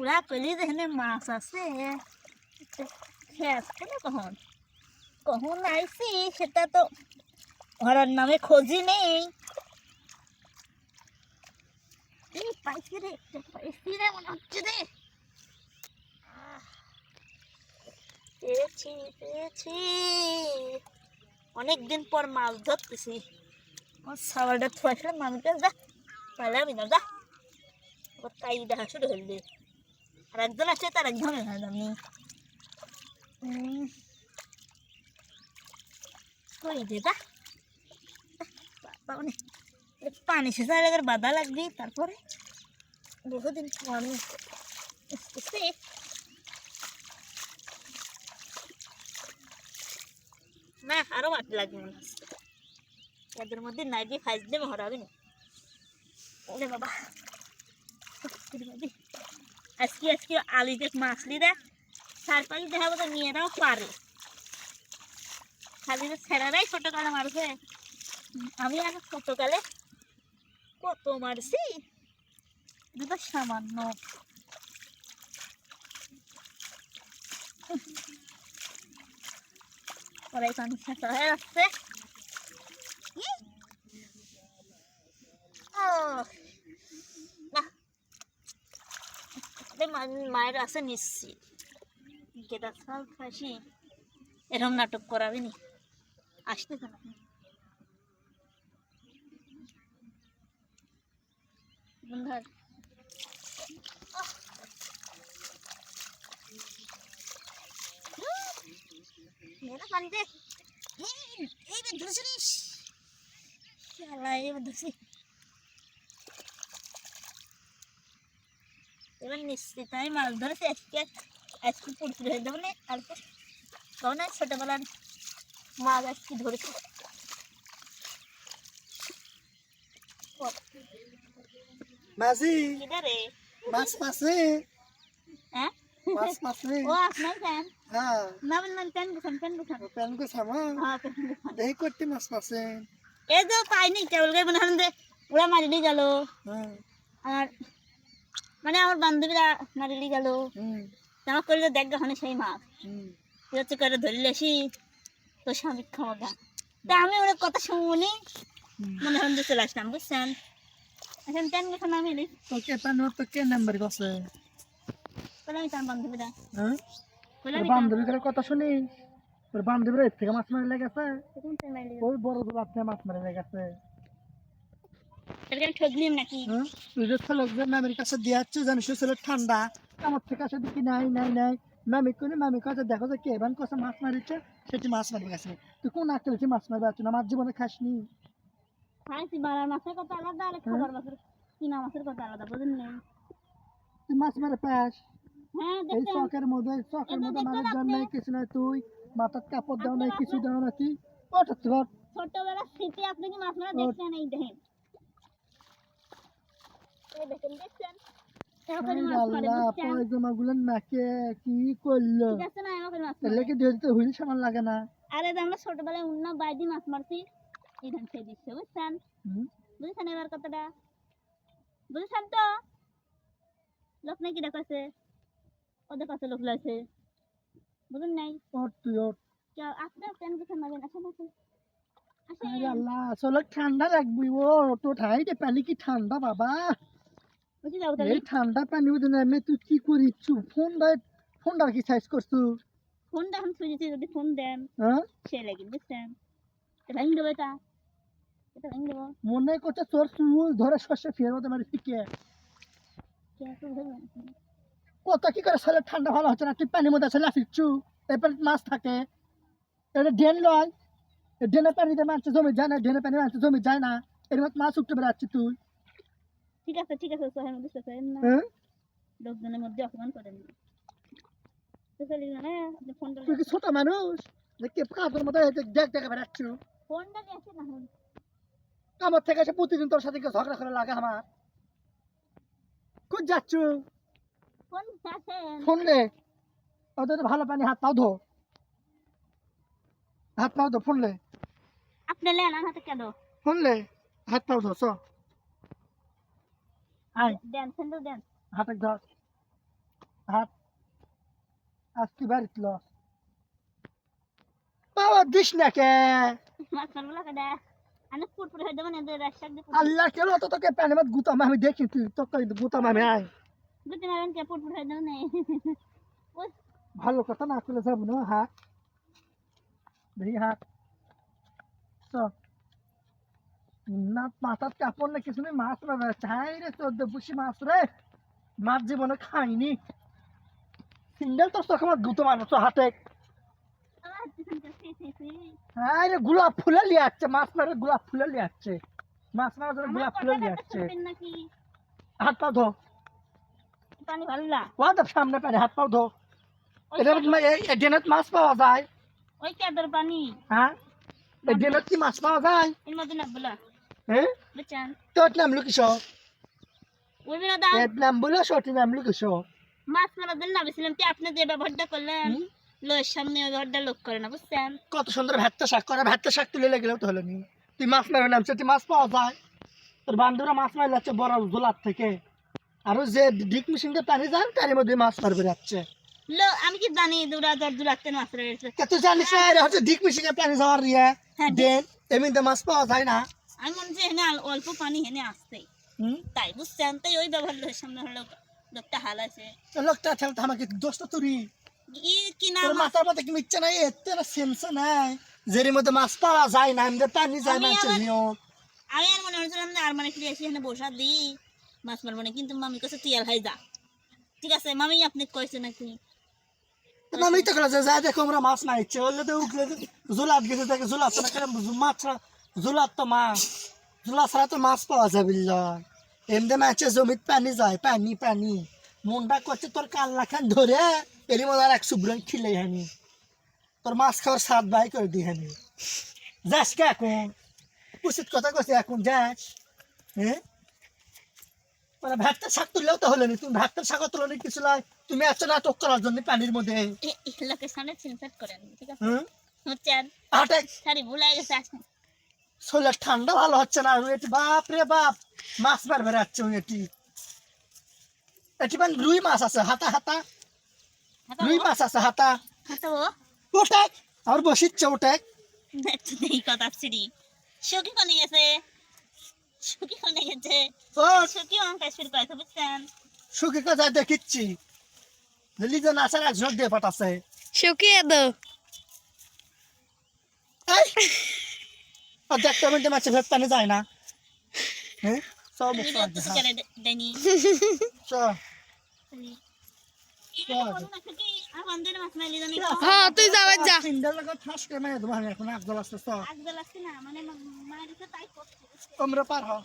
পুরা পেলি যেখানে মাছ আছে। না কখন? কখন আইছি সেটা তো ঘরের নামে খোঁজি নেই। পাইছি রে পাইছি রে মনে হচ্ছে রে। পেয়েছি পেয়েছি। অনেকদিন পর মাছ ধরতেছি। আমার সাবারটা থুয়াছিলাম মামিটা যা পাইলামই না, যা। তাই দেখা শুরু হইলে। আর একজন আছে তার একজন আমি কই দে যা বাবা মানে পানি শেষা লাগার বাধা লাগবে তারপরে বহুদিন পানি না আরও মাটি লাগবে মনে হচ্ছে এদের মধ্যে নাই দিয়ে ফাইজ দিয়ে হরাবে না ওরে বাবা। আজকে আজকে আলি দেখ মাছলি দেখ চার পাঁচ দেখা মতো মেয়েরাও পারে। খালি ছেলেরাই ছোটকালে মারছে আমি আর ছোটকালে কত মারছি? এটা সামান্য। কড়াই পানি শেষ হয়ে যাচ্ছে ই! ও, না এ মা- মায়ের আছে নিশ্চিত গেদা ছাল ফাঁসি এরকম নাটক করাবি নি? আসতে কেন বন্ধুর মেরা পানি দে এই এই ধরছিস শালা, এই বে নিশ্চিত আমি মাছ ধরেছি। আজকে আজকে পুকুর হয়ে যাব না। কালকে কারণ আমি ছোটবেলার মাছ আজকে ধরেছি। মাছ মাছে হ্যাঁ? মাছ মাছে ও আপনার ফ্যান? হ্যাঁ। না বললাম প্যান গুছান প্যান গুছান প্যান হ্যাঁ গুছান করতে মাছ মাছে এই তো পাইনি কেবল গাই মনে হলেন যে ওরা মারিলি গেল। হ্যাঁ। আর মানে আমার বান্ধবীরা মারিলি গেল। আমার করলে দেখ ওখানে সেই মাছ। হচ্ছে করে ধরলে আসি তোর স্বামী ক্ষমতা। তা আমি ওর কথা শুনি মনে হলেন যে চলে আসলাম বুঝছেন? এখন প্যান গুছান আমি এলি তোকে প্যান তো কে নাম্বার গছে? বললাম তার বান্ধবীরা। হ্যাঁ? বান্ধবীদের কথা শুনি? তোর বান্ধবীরা এর থেকে মাছ মারি লেগেছে ওই বড় দোলার মাছ মারি লেগেছে ঠকলিম নাকি? হ্যাঁ? তুই যে ছেলে যে ম্যামের কাছে দিয়ে যাচ্ছে জানিস ওই ঠান্ডা। আমার থেকে আসে দেখি নাই নাই নাই। ম্যামি কইলে ম্যামি কাছে দেখো যে কে এবার কষে মাছ মারিছে সেটি মাছ মারবে গেছে? তুই কোন আঁকতে বেশি মাছ মারবে? আছো আমার জীবনে খাসনি? খাইছি বাড়ার মাছের কথা আলাদা আর খাবার মাছের কিনা মাছের কথা আলাদা বুঝলেন না তুই মাছ মারে পাস? হ্যাঁ এই চকের মধ্যে চকের এটা মধ্যে দেখতে মারার জন্য কিছু নাই তুই। মাথার কাপড় দাও নাই কিছু দাও না ওটা তোর। স্মৃতি আপনি কি মাছ মারা দেখছেন এই দেখেন। লাগে না? আরে আমরা ছোটবেলায় অন্য বাইদি মাছ মারছি এই ধান দিচ্ছে বুঝছেন? বুঝছেন এবার কথাটা? বুঝছেন তো? লোক নাকি দেখাচ্ছে ওদের কাছে লোক লাগছে বুঝুন নাই? আপনার আসেন আসেন। আল্লাহ আসলে ঠান্ডা লাগবে ও তো পানি কি ঠান্ডা বাবা? এই ঠান্ডা পানি বুঝে না তুই কি করিস? ফোন দা ফোনটা কি সাইজ করছু? ফোনটা এখন সুইচেছি যদি ফোন দেন। হ্যাঁ? সে লাগি বুঝছেন? ভেঙে দেবো এটা। এটা ভেঙে দেবো। মনে করছে তোর চুল ধরে শস্যে ফের মতো মারি পিকে কে আছে ধরবেন কত কি করে সালে ঠান্ডা ভালো হচ্ছে না তুই পানির মধ্যে আছে লাফিচ্ছু এরপর মাছ থাকে। এটা ড্রেন লয়। ড্রেনে পানিতে মাছ জমি যায় না ড্রেনে পানি মাছ জমি যায় না। এর মধ্যে মাছ উঠতে বেড়াচ্ছি তুই। ঠিক আছে ঠিক আছে সোহের মধ্যে সোহের না। হ্যাঁ? লোকজনের মধ্যে অপমান করেন না চলি না আপনি ফোনটা তুই কি ছোট মানুষ? দেখি কাপড়ের মতো দেখ দেখে বেড়াচ্ছু ফোনটা আসেন না আমার থেকে এসে প্রতিদিন তোর সাথে ঝগড়া করে লাগে আমার। কোন যাচ্ছ? ফোন ফোন রে ওদের ভালো পানি হাত পাও ধো। হাত পাও ধো ফোন লে। আপনি লেন হাতে কেন? ফোন লে? হাত পাও ধো চ। আয়। দেন স্যান্ডেল দেন হাতে ধর। হাত আজকে বাড়িত ল বাবা দিস না কে? মাছ মারবো কেডা আমি পুটপুট হয়ে যাব না রাস্তার দিয়ে আল্লাহ কেন তো তোকে প্যানে মত গুতাম আমি দেখি তুই? তোকে গুতাম আমি আয়। মারেন কে পুটপুট হয়ে যাব না। ভালো কথা না করলে যাব না হাত দেখি হাত। তো না মাথার কাপড় না কিছু নেই মাছ মারা চাই রে চোদ্দ বুসি মাছ রে। মাছ জীবনে খাইনি। সিঙ্গেল তোর চোখে আমার গুতো মারছো হাতে। হ্যাঁ রে গোলাপ ফুলে লিয়ে আসছে মাছ মারে গোলাপ ফুলে লিয়ে আসছে মাছ মারার জন্য গোলাপ ফুলে লিয়ে আসছে হাত পা ধো। পানি ভালো সামনে পারে হাত পা ধো। ডেনত মাছ পাওয়া যায়। ওই কেদার পানি। হ্যাঁ? ডেনত কি মাছ পাওয়া যায়? এর মধ্যে না বলা। হ্যাঁ? তোর নাম লুকিস। এর নাম বলে সঠিক নাম লুকিস। মাছ মারার জন্য নামেছিলাম কি আপনি যে ব্যবহারটা করলেন লোয়ের সামনে ওই ব্যবহারটা লোক করে না বুঝছেন? কত সুন্দর ভেত্তা শাক করে ভেত্তা শাক তুলে লেগেলেও তো হলো নি। তুই মাছ মারে নামছে তুই মাছ পাওয়া যায়। তোর বান্ধবরা মাছ মারি যাচ্ছে বড় জোলার থেকে। আর যে ডিক মেশিনটা পানি যান তার মধ্যে মাছ মারবে যাচ্ছে। লো আমি কি জানি দুরা দর দুরাতে মাছ রয়েছে তুই জানিস না এটা হচ্ছে ডিক মেশিনে পানি যাওয়ার ইয়ে। হ্যাঁ, ডেন এমনিতে মাছ পাওয়া যায় না। আমি মনে হচ্ছে হেনে অল্প পানি হেনে হুম? তাই বুঝছেন? তাই ওই ব্যবহার সামনে হলো লোকটা হাল আছে লোকটা ঠেলতে আমাকে দোষটা তুরি মাথার মধ্যে কি ইচ্ছা নাই? এতে না সেন্স নাই। মধ্যে মাছ পাওয়া যায় না এমনি পানি যায় আবার- নিয়ম। আমি আর মনে হচ্ছিলাম যে আর মানে ফিরে আসি এখানে বসা দিই। মাছ মারবো না কিন্তু মামি কাছে তুই আর হাই যা। ঠিক আছে মামি আপনি কইছে নাকি? আমি তো যা দেখো আমরা মাছ না ইচ্ছে হলে তো উঠলে জুলাত গেছে দেখে জুলাত না কেন মাছ জুলাত তো মাছ। জুলা ছাড়া তো মাছ পাওয়া যাবে এমনি মাছে জমিত পানি যায় পানি পানি। মনটা করছে তোর কাল্লা খান ধরে এরই মধ্যে আর এক সুব্রন খিলে হানি। তোর মাছ খাওয়ার স্বাদ বাই করে দি হানি। যাস কে এখন? উচিত কথা কছে এখন যাস। হ্যাঁ? মানে ভাতটা শাক তুললেও তো হলো নি তুমি ভাতটা শাক তুলো নি কিছু নয় তুমি এত নাটক করার জন্য পানির মধ্যে। লোকের সামনে করেন ঠিক আছে? হুম হচ্ছেন হাটে সারি ভুলাই গেছে শরীরের ঠান্ডা ভালো হচ্ছে না। এটি বাপ রে বাপ মাছ মার বেড়াচ্ছে এটি। এটি মানে রুই মাছ আছে হাতা হাতা। রুই মাছ আছে হাতা। ওটাক আর বসিচ্ছে ওটাক দেখতে দেই কথা সখী কোনে গেছে? সখী কোনে গেছে? ও সখী অঙ্কা শুরু করেছে বুঝছেন? সুখী কোথায় দেখিচ্ছি? লিজন আসার এক ঝোঁক দিয়ে পাঠাচ্ছে। শুকিয়ে দো এই! আর দেখতে মিনিটে মাছে ভেত পানি যায় না। হ্যাঁ সব হ্যাঁ তুই যা সিন্ডার ঠাস করে মেরে দেবো এখন একদল আসতে সব আগ না মানে মায়ের তাই তোমরা পার হও।